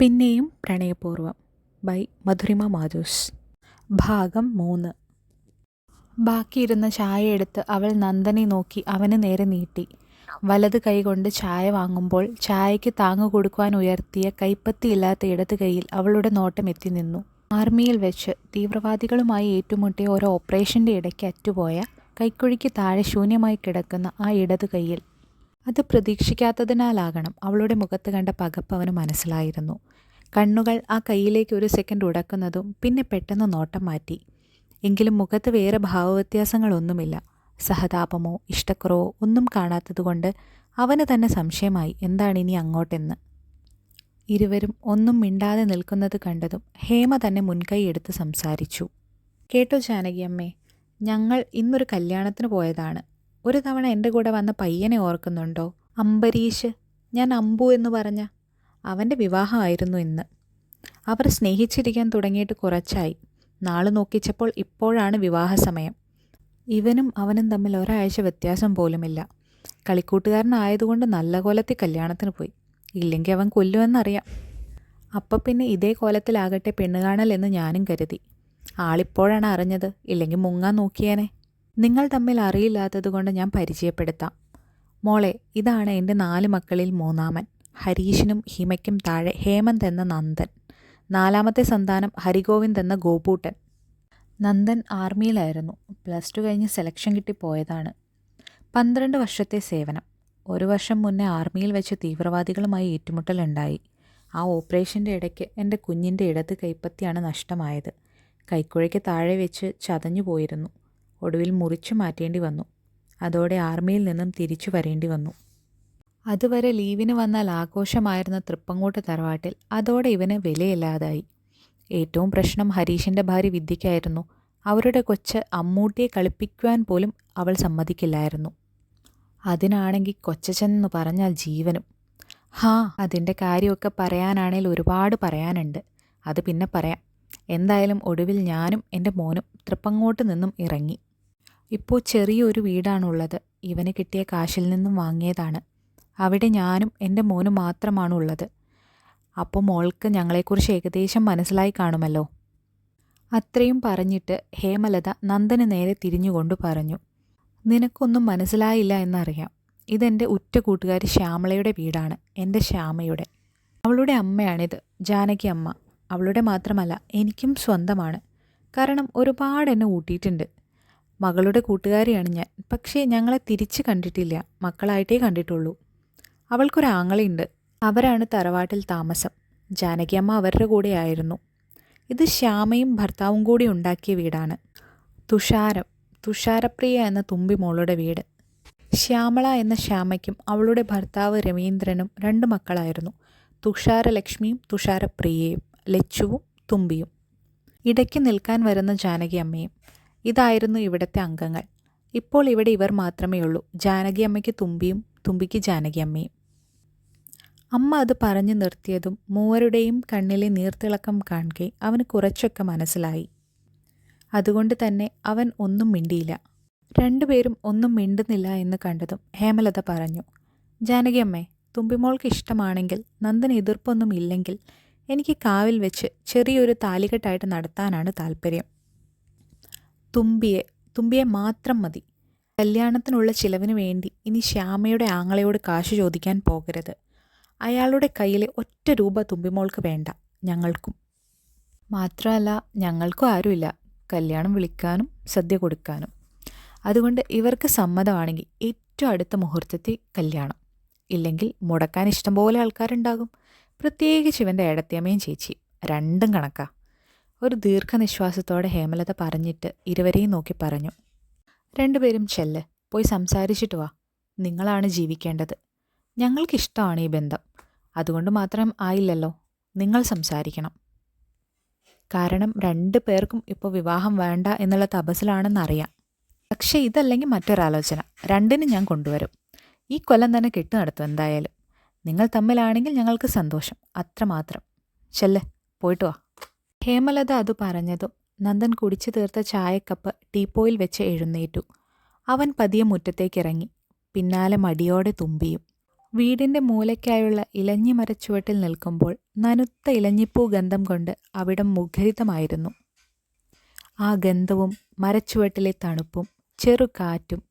പിന്നെയും പ്രണയപൂർവം. ബൈ മധുരിമ മാധൂസ്. ഭാഗം മൂന്ന്. ബാക്കിയിരുന്ന ചായ എടുത്ത് അവൾ നന്ദനെ നോക്കി അവന് നേരെ നീട്ടി. വലത് കൈകൊണ്ട് ചായ വാങ്ങുമ്പോൾ ചായയ്ക്ക് താങ്ങു കൊടുക്കുവാൻ ഉയർത്തിയ കൈപ്പത്തിയില്ലാത്ത ഇടത് കൈയിൽ അവളുടെ നോട്ടം എത്തി നിന്നു. ആർമിയിൽ വെച്ച് തീവ്രവാദികളുമായി ഏറ്റുമുട്ടിയ ഒരു ഓപ്പറേഷന്റെ ഇടയ്ക്ക് അറ്റുപോയ കൈക്കുഴിക്ക് താഴെ ശൂന്യമായി കിടക്കുന്ന ആ ഇടത് കൈയിൽ അത് പ്രതീക്ഷിക്കാത്തതിനാലാകണം അവളുടെ മുഖത്ത് കണ്ട പകപ്പ് അവന് മനസ്സിലായിരുന്നു. കണ്ണുകൾ ആ കൈയിലേക്ക് ഒരു സെക്കൻഡ് ഉടക്കുന്നതും പിന്നെ പെട്ടെന്ന് നോട്ടം മാറ്റി. എങ്കിലും മുഖത്ത് വേറെ ഭാവവ്യത്യാസങ്ങളൊന്നുമില്ല. സഹതാപമോ ഇഷ്ടക്കുറവോ ഒന്നും കാണാത്തതുകൊണ്ട് അവന് തന്നെ സംശയമായി എന്താണ് ഇനി അങ്ങോട്ടെന്ന്? ഇരുവരും ഒന്നും മിണ്ടാതെ നിൽക്കുന്നത് കണ്ടതും ഹേമ തന്നെ മുൻകൈ എടുത്ത് സംസാരിച്ചു. കേട്ടോ ജാനകിയമ്മേ ഞങ്ങൾ ഇന്നൊരു കല്യാണത്തിന് പോയതാണ്. ഒരു തവണ എന്റെ കൂടെ വന്ന പയ്യനെ ഓർക്കുന്നുണ്ടോ? അംബരീഷ് ഞാൻ അമ്പു എന്ന് പറഞ്ഞ അവന്റെ വിവാഹമായിരുന്നു ഇന്ന്. അവർ സ്നേഹിച്ചിരിക്കാൻ തുടങ്ങിയിട്ട് കുറച്ചായി. നാൾ നോക്കിച്ചപ്പോൾ ഇപ്പോഴാണ് വിവാഹ സമയം. ഇവനും അവനും തമ്മിൽ ഒരാഴ്ച വ്യത്യാസം പോലുമില്ല. കളിക്കൂട്ടുകാരനായതുകൊണ്ട് നല്ല കോലത്തിൽ കല്യാണത്തിന് പോയി. ഇല്ലെങ്കിൽ അവൻ കൊല്ലുമെന്നറിയാം. അപ്പം പിന്നെ ഇതേ കോലത്തിലാകട്ടെ പെണ്ണുകാണൽ എന്ന് ഞാനും കരുതി. ആളിപ്പോഴാണ് അറിഞ്ഞത്. ഇല്ലെങ്കിൽ മുങ്ങാൻ നോക്കിയേനെ. നിങ്ങൾ തമ്മിൽ അറിയില്ലാത്തതുകൊണ്ട് ഞാൻ പരിചയപ്പെടുത്താം. മോളെ ഇതാണ് എന്റെ നാല് മക്കളിൽ മൂന്നാമൻ. ഹരീഷിനും ഹിമയ്ക്കും താഴെ ഹേമന്ത് എന്ന നന്ദൻ. നാലാമത്തെ സന്താനം ഹരിഗോവിന്ദ് എന്ന ഗോപൂട്ടൻ. നന്ദൻ ആർമിയിലായിരുന്നു. പ്ലസ് ടു കഴിഞ്ഞ് സെലക്ഷൻ കിട്ടി പോയതാണ്. പന്ത്രണ്ട് വർഷത്തെ സേവനം. ഒരു വർഷം മുന്നേ ആർമിയിൽ വെച്ച് തീവ്രവാദികളുമായി ഏറ്റുമുട്ടലുണ്ടായി. ആ ഓപ്പറേഷന്റെ ഇടയ്ക്ക് എന്റെ കുഞ്ഞിന്റെ ഇടത് കൈപ്പത്തിയാണ് നഷ്ടമായത്. കൈക്കുഴയ്ക്ക് താഴെ വെച്ച് ചതഞ്ഞു പോയിരുന്നു ഒടുവിൽ മുറിച്ചു മാറ്റേണ്ടി വന്നു. അതോടെ ആർമിയിൽ നിന്നും തിരിച്ചു വരേണ്ടി വന്നു. അതുവരെ ലീവിന് വന്നാൽ ആഘോഷമായിരുന്ന തൃപ്പങ്കോട്ട് തറവാട്ടിൽ അതോടെ ഇവന് വിലയില്ലാതായി. ഏറ്റവും പ്രശ്നം ഹരീഷിന്റെ ഭാര്യ വിദ്യയ്ക്കായിരുന്നു. അവരുടെ കൊച്ച് അമ്മൂട്ടിയെ കളിപ്പിക്കുവാൻ പോലും അവൾ സമ്മതിക്കില്ലായിരുന്നു. അതിനാണെങ്കിൽ കൊച്ചച്ചൻ പറഞ്ഞാൽ ജീവനും. ഹാ അതിന്റെ കാര്യമൊക്കെ പറയാനാണേൽ ഒരുപാട് പറയാനുണ്ട്. അത് പിന്നെ പറയാം. എന്തായാലും ഒടുവിൽ ഞാനും എന്റെ മോനും തൃപ്പങ്ങോട്ട് നിന്നും ഇറങ്ങി. ഇപ്പോൾ ചെറിയൊരു വീടാണുള്ളത്. ഇവന് കിട്ടിയ കാശിൽ നിന്നും വാങ്ങിയതാണ്. അവിടെ ഞാനും എന്റെ മോനും മാത്രമാണ് ഉള്ളത് അപ്പോൾ മോൾക്ക് ഞങ്ങളെക്കുറിച്ച് ഏകദേശം മനസ്സിലായി കാണുമല്ലോ. അത്രയും പറഞ്ഞിട്ട് ഹേമലത നന്ദന് നേരെ തിരിഞ്ഞുകൊണ്ട് പറഞ്ഞു നിനക്കൊന്നും മനസ്സിലായില്ല എന്നറിയാം. ഇതെന്റെ ഉറ്റ കൂട്ടുകാരി ശ്യാമളയുടെ വീടാണ് എന്റെ ശ്യാമയുടെ. അവളുടെ അമ്മയാണിത് ജാനകി അമ്മ. അവളുടെ മാത്രമല്ല എനിക്കും സ്വന്തമാണ്. കാരണം ഒരുപാട് എന്നെ ഊട്ടിയിട്ടുണ്ട്. മകളുടെ കൂട്ടുകാരിയാണ് ഞാൻ. പക്ഷേ ഞങ്ങളെ തിരിച്ച് കണ്ടിട്ടില്ല. മക്കളായിട്ടേ കണ്ടിട്ടുള്ളൂ. അവൾക്കൊരു അവൾക്കൊരാങ്ങളയുണ്ട് അവരാണ് തറവാട്ടിൽ താമസം. ജാനകിയമ്മ അവരുടെ കൂടെ ആയിരുന്നു. ഇത് ശ്യാമയും ഭർത്താവും കൂടി ഉണ്ടാക്കിയ വീടാണ്. തുഷാരം തുഷാരപ്രിയ എന്ന തുമ്പി മോളുടെ വീട്. ശ്യാമള എന്ന ശ്യാമയ്ക്കും അവളുടെ ഭർത്താവ് രവീന്ദ്രനും രണ്ട് മക്കളായിരുന്നു. തുഷാരലക്ഷ്മിയും തുഷാരപ്രിയയും ലച്ചുവും തുമ്പിയും. ഇടയ്ക്ക് നിൽക്കാൻ വരുന്ന ജാനകി അമ്മയും. ഇതായിരുന്നു ഇവിടത്തെ അംഗങ്ങൾ. ഇപ്പോൾ ഇവിടെ ഇവർ മാത്രമേ ഉള്ളൂ. ജാനകി അമ്മയ്ക്ക് തുമ്പിയും തുമ്പിക്ക് ജാനകി അമ്മയും. അമ്മ അത് പറഞ്ഞു നിർത്തിയതും മൂവരുടെയും കണ്ണിലെ നീർത്തിളക്കം കാണുകെ അവന് കുറച്ചൊക്കെ മനസ്സിലായി. അതുകൊണ്ട് തന്നെ അവൻ ഒന്നും മിണ്ടിയില്ല. രണ്ടുപേരും ഒന്നും മിണ്ടുന്നില്ല എന്ന് കണ്ടതും ഹേമലത പറഞ്ഞു ജാനകിയമ്മേ തുമ്പിമോൾക്ക് ഇഷ്ടമാണെങ്കിൽ നന്ദന് എതിർപ്പൊന്നും ഇല്ലെങ്കിൽ എനിക്ക് കാവിൽ വെച്ച് ചെറിയൊരു താലികെട്ടായിട്ട് നടത്താനാണ് താല്പര്യം. തുമ്പിയെ തുമ്പിയെ മാത്രം മതി. കല്യാണത്തിനുള്ള ചിലവിന് വേണ്ടി ഇനി ശ്യാമയുടെ ആങ്ങളയോട് കാശ് ചോദിക്കാൻ പോകരുത്. അയാളുടെ കയ്യിലെ ഒറ്റ രൂപ തുമ്പിമോൾക്ക് വേണ്ട ഞങ്ങൾക്കും. മാത്രമല്ല ഞങ്ങൾക്കും ആരുമില്ല. കല്യാണം വിളിക്കാനും സദ്യ കൊടുക്കാനും. അതുകൊണ്ട് ഇവർക്ക് സമ്മതമാണെങ്കിൽ ഏറ്റവും അടുത്ത മുഹൂർത്തത്തിൽ കല്യാണം. ഇല്ലെങ്കിൽ മുടക്കാൻ ഇഷ്ടംപോലെ ആൾക്കാരുണ്ടാകും. പ്രത്യേകിച്ച് ഇവന്റെ ഏടത്തിയമ്മയും ചേച്ചി രണ്ടും കണക്കാ. ഒരു ദീർഘനിശ്വാസത്തോടെ ഹേമലത പറഞ്ഞിട്ട് ഇരുവരെയും നോക്കി പറഞ്ഞു. രണ്ടുപേരും ചെല്ല് പോയി സംസാരിച്ചിട്ട് വാ. നിങ്ങളാണ് ജീവിക്കേണ്ടത്. ഞങ്ങൾക്കിഷ്ടമാണ് ഈ ബന്ധം. അതുകൊണ്ട് മാത്രം ആയില്ലല്ലോ. നിങ്ങൾ സംസാരിക്കണം. കാരണം രണ്ടു പേർക്കും ഇപ്പോൾ വിവാഹം വേണ്ട എന്നുള്ള തപസിലാണെന്നറിയാം പക്ഷേ ഇതല്ലെങ്കിൽ മറ്റൊരാലോചന. രണ്ടിനും ഞാൻ കൊണ്ടുവരും. ഈ കൊല്ലം തന്നെ കെട്ടു നടത്തും എന്തായാലും. നിങ്ങൾ തമ്മിലാണെങ്കിൽ ഞങ്ങൾക്ക് സന്തോഷം. അത്രമാത്രം. ചെല്ലേ പോയിട്ട് വാ. ഹേമലത അത് പറഞ്ഞതും നന്ദൻ കുടിച്ചു തീർത്ത ചായക്കപ്പ് ടീപ്പോയിൽ വെച്ച് എഴുന്നേറ്റു. അവൻ പതിയെ മുറ്റത്തേക്കിറങ്ങി. പിന്നാലെ മടിയോടെ തുമ്പിയും. വീടിന്റെ മൂലയ്ക്കായുള്ള ഇലഞ്ഞി മരച്ചുവട്ടിൽ നിൽക്കുമ്പോൾ നനുത്ത ഇലഞ്ഞിപ്പൂ ഗന്ധം കൊണ്ട് അവിടം മുഖരിതമായിരുന്നു. ആ ഗന്ധവും മരച്ചുവട്ടിലെ തണുപ്പും ചെറുകാറ്റും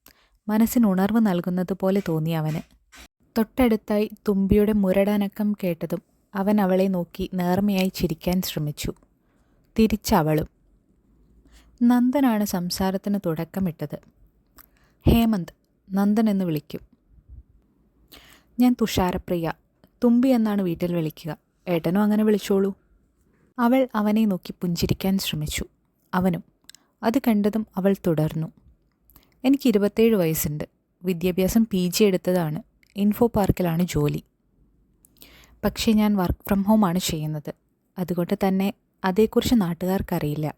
മനസ്സിന് ഉണർവ് നൽകുന്നത് പോലെ തോന്നി അവന്. തൊട്ടടുത്തായി തുമ്പിയുടെ മുരടനക്കം കേട്ടതും അവൻ അവളെ നോക്കി നേർമയായി ചിരിക്കാൻ ശ്രമിച്ചു. തിരിച്ചവളും. നന്ദനാണ് സംസാരത്തിന് തുടക്കമിട്ടത്. ഹേമന്ത് നന്ദൻ എന്ന് വിളിക്കും. ഞാൻ തുഷാരപ്രിയ തുമ്പി എന്നാണ് വീട്ടിൽ വിളിക്കുക. ഏട്ടനും അങ്ങനെ വിളിച്ചോളൂ. അവൾ അവനെ നോക്കി പുഞ്ചിരിക്കാൻ ശ്രമിച്ചു. അവനും അത് കണ്ടതും അവൾ തുടർന്നു. എനിക്ക് ഇരുപത്തേഴ് വയസ്സുണ്ട്. വിദ്യാഭ്യാസം പി ജി എടുത്തതാണ്. ഇൻഫോ പാർക്കിലാണ് ജോലി. പക്ഷേ ഞാൻ വർക്ക് ഫ്രം ഹോം ആണ് ചെയ്യുന്നത്. അതുകൊണ്ട് തന്നെ അതേക്കുറിച്ച് നാട്ടുകാർക്കറിയില്ല.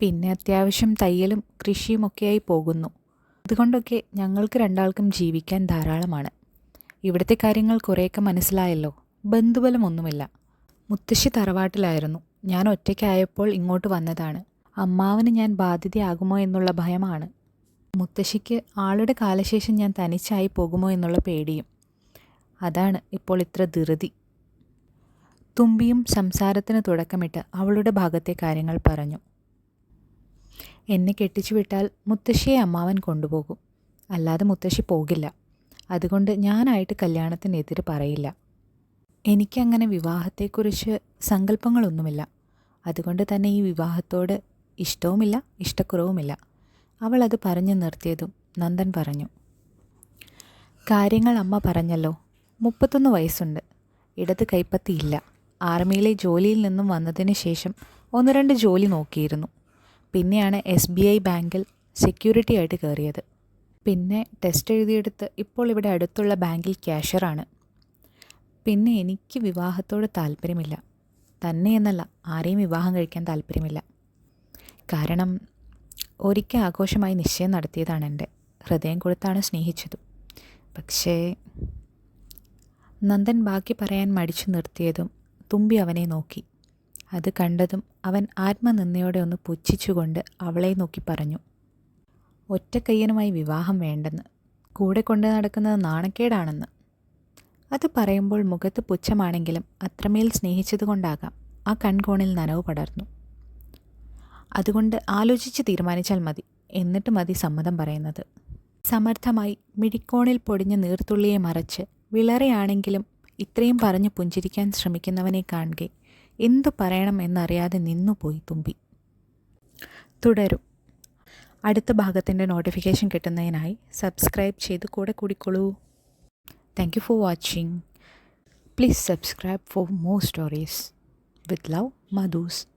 പിന്നെ അത്യാവശ്യം തയ്യലും കൃഷിയും ഒക്കെയായി പോകുന്നു. അതുകൊണ്ടൊക്കെ ഞങ്ങൾക്ക് രണ്ടാൾക്കും ജീവിക്കാൻ ധാരാളമാണ്. ഇവിടുത്തെ കാര്യങ്ങൾ കുറേയൊക്കെ മനസ്സിലായല്ലോ. ബന്ധുബലമൊന്നുമില്ല. മുത്തശ്ശി തറവാട്ടിലായിരുന്നു. ഞാൻ ഒറ്റയ്ക്കായപ്പോൾ ഇങ്ങോട്ട് വന്നതാണ്. അമ്മാവന് ഞാൻ ബാധ്യതയാകുമോ എന്നുള്ള ഭയമാണ്. മുത്തശ്ശിക്ക് ആളുടെ കാലശേഷം ഞാൻ തനിച്ചായി പോകുമോ എന്നുള്ള പേടിയും. അതാണ് ഇപ്പോൾ ഇത്ര ധൃതി. തുമ്പിയും സംസാരത്തിന് തുടക്കമിട്ട് അവളുടെ ഭാഗത്തെ കാര്യങ്ങൾ പറഞ്ഞു. എന്നെ കെട്ടിച്ചു വിട്ടാൽ മുത്തശ്ശിയെ അമ്മാവൻ കൊണ്ടുപോകും. അല്ലാതെ മുത്തശ്ശി പോകില്ല. അതുകൊണ്ട് ഞാനായിട്ട് കല്യാണത്തിനെതിരെ പറയില്ല. എനിക്കങ്ങനെ വിവാഹത്തെക്കുറിച്ച് സങ്കല്പങ്ങളൊന്നുമില്ല. അതുകൊണ്ട് തന്നെ ഈ വിവാഹത്തോട് ഇഷ്ടവുമില്ല ഇഷ്ടക്കുറവുമില്ല. അവൾ അത് പറഞ്ഞു നിർത്തിയതും നന്ദൻ പറഞ്ഞു. കാര്യങ്ങൾ അമ്മ പറഞ്ഞല്ലോ. മുപ്പത്തൊന്ന് വയസ്സുണ്ട്. ഇടത് കൈപ്പത്തിയില്ല ആർമിയിലെ ജോലിയിൽ നിന്നും വന്നതിന് ശേഷം ഒന്ന് രണ്ട് ജോലി നോക്കിയിരുന്നു. പിന്നെയാണ് എസ് ബി ഐ ബാങ്കിൽ സെക്യൂരിറ്റി ആയിട്ട് കയറിയത്. പിന്നെ ടെസ്റ്റ് എഴുതിയെടുത്ത് ഇപ്പോൾ ഇവിടെ അടുത്തുള്ള ബാങ്കിൽ ക്യാഷ്യറാണ്. പിന്നെ എനിക്ക് വിവാഹത്തോട് താല്പര്യമില്ല. തന്നെ എന്നല്ല ആരെയും വിവാഹം കഴിക്കാൻ താല്പര്യമില്ല. കാരണം ഒരിക്കൽ ആഘോഷമായി നിശ്ചയം നടത്തിയതാണ് എന്റെ. ഹൃദയം കൊടുത്താണ് സ്നേഹിച്ചത്. പക്ഷേ നന്ദൻ ബാക്കി പറയാൻ മടിച്ചു നിർത്തിയതും തുമ്പി അവനെ നോക്കി. അത് കണ്ടതും അവൻ ആത്മനിന്ദയോടെ ഒന്ന് പുച്ഛിച്ചുകൊണ്ട് അവളെ നോക്കി പറഞ്ഞു. ഒറ്റക്കയ്യനുമായി വിവാഹം വേണ്ടെന്ന്. കൂടെ കൊണ്ടു നടക്കുന്നത് നാണക്കേടാണെന്ന്. അത് പറയുമ്പോൾ മുഖത്ത് പുച്ഛമാണെങ്കിലും അത്രമേൽ സ്നേഹിച്ചതുകൊണ്ടാകാം ആ കൺകോണിൽ നനവ് പടർന്നു. അതുകൊണ്ട് ആലോചിച്ച് തീരുമാനിച്ചാൽ മതി. എന്നിട്ട് മതി സമ്മതം പറയുന്നത്. സമർത്ഥമായി മിഴിക്കോണിൽ പൊടിഞ്ഞ നീർത്തുള്ളിയെ മറച്ച് വിളറയാണെങ്കിലും ഇത്രയും പറഞ്ഞ് പുഞ്ചിരിക്കാൻ ശ്രമിക്കുന്നവനെ കാണുകെ. എന്തു പറയണം എന്നറിയാതെ നിന്നുപോയി തുമ്പി. തുടരും. അടുത്ത ഭാഗത്തിന്റെ നോട്ടിഫിക്കേഷൻ കിട്ടുന്നതിനായി സബ്സ്ക്രൈബ് ചെയ്ത് കൂടെ കൂടിക്കൊള്ളൂ. Thank you for watching please subscribe for more stories with love Madhus